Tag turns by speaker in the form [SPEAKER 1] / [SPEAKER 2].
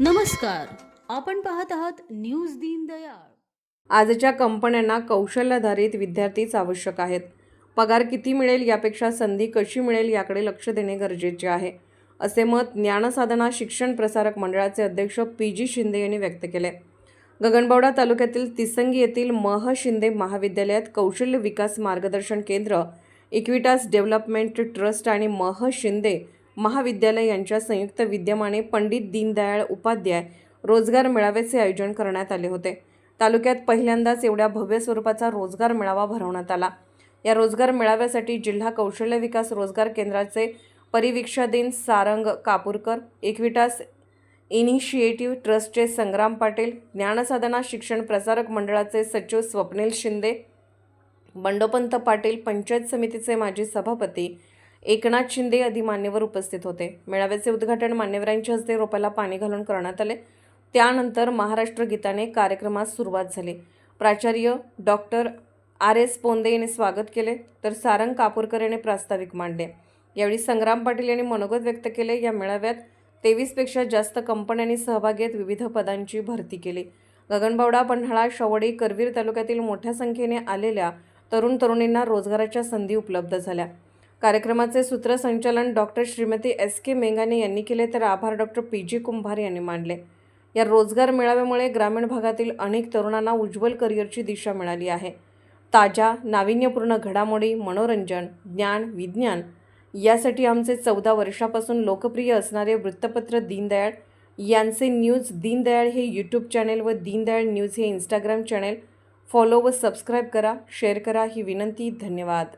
[SPEAKER 1] नमस्कार. आपण पाहत आहात न्यूज दीनदयाळ
[SPEAKER 2] आजच्या कंपन्यांना कौशल्याधारित विद्यार्थीच आवश्यक आहेत. पगार किती मिळेल यापेक्षा संधी कशी मिळेल याकडे लक्ष देणे गरजेचे आहे असे मत ज्ञानसाधना शिक्षण प्रसारक मंडळाचे अध्यक्ष पी जी शिंदे यांनी व्यक्त केले. गगनबावडा तालुक्यातील तिसंगी येथील मह शिंदे महाविद्यालयात कौशल्य विकास मार्गदर्शन केंद्र इक्विटास डेव्हलपमेंट ट्रस्ट आणि मह शिंदे महाविद्यालय यांच्या संयुक्त विद्यमाने पंडित दीनदयाळ उपाध्याय रोजगार मेळाव्याचे आयोजन करण्यात आले होते. तालुक्यात पहिल्यांदाच एवढ्या भव्य स्वरूपाचा रोजगार मेळावा भरवण्यात आला. या रोजगार मेळाव्यासाठी जिल्हा कौशल्य विकास रोजगार केंद्राचे परिवीक्षाधीन सारंग कापूरकर इक्विटास इनिशिएटिव्ह ट्रस्टचे संग्राम पाटील ज्ञानसाधना शिक्षण प्रसारक मंडळाचे सचिव स्वप्नील शिंदे बंडोपंत पाटील पंचायत समितीचे माजी सभापती एकनाथ शिंदे आदी मान्यवर उपस्थित होते. मेळाव्याचे उद्घाटन मान्यवरांच्या हस्ते रोपाला पाणी घालून करण्यात आले. त्यानंतर महाराष्ट्र गीताने कार्यक्रमास सुरुवात झाली. प्राचार्य डॉक्टर आर. एस. पोंदे यांनी स्वागत केले तर सारंग कापूरकर यांनी प्रास्ताविक मांडले. यावेळी संग्राम पाटील यांनी मनोगत व्यक्त केले. या मेळाव्यात तेवीसपेक्षा जास्त कंपन्यांनी सहभाग घेत विविध पदांची भरती केली. गगनबावडा पन्हाळा शवडी करवीर तालुक्यातील मोठ्या संख्येने आलेल्या तरुण तरुणींना रोजगाराच्या संधी उपलब्ध झाल्या. कार्यक्रमाचे सूत्रसंचालन डॉक्टर श्रीमती एस के मेंगाने यांनी केले तर आभार डॉक्टर पी. जी. कुंभार यांनी मांडले. या रोजगार मेळाव्यामुळे ग्रामीण भागातील अनेक तरुणांना उज्ज्वल करिअरची दिशा मिळाली आहे. ताज्या नाविन्यपूर्ण घडामोडी मनोरंजन ज्ञान विज्ञान यासाठी आमचे चौदा वर्षापासून लोकप्रिय असणारे वृत्तपत्र दीनदयाळ यांचे न्यूज दीनदयाळ हे यूट्यूब चॅनेल व दीनदयाळ न्यूज हे इंस्टाग्राम चॅनेल. फॉलो व सबस्क्राईब करा शेअर करा ही विनंती धन्यवाद.